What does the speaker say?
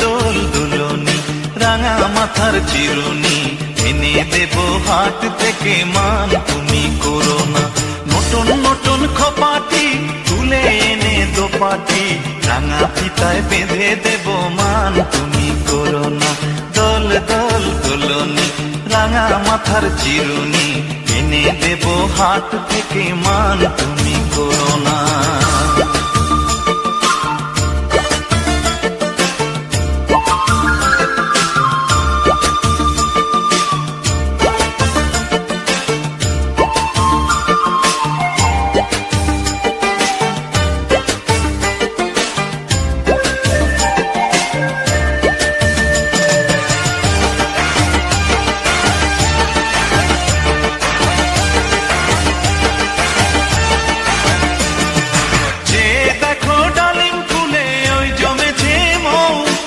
দোল দুলনি, রাঙা মাথার চিরুনি। এনে দেব হাট থেকে মান, তুমি করো না। নতুন নতুন খপাটি তুলে এনে দোপাটি, রাঙা ফিতায় বেঁধে দেব মান, তুমি করো না। দল দল দুলনি, রাঙা মাথার চিরুনি। এনে দেব হাট থেকে মান, তুমি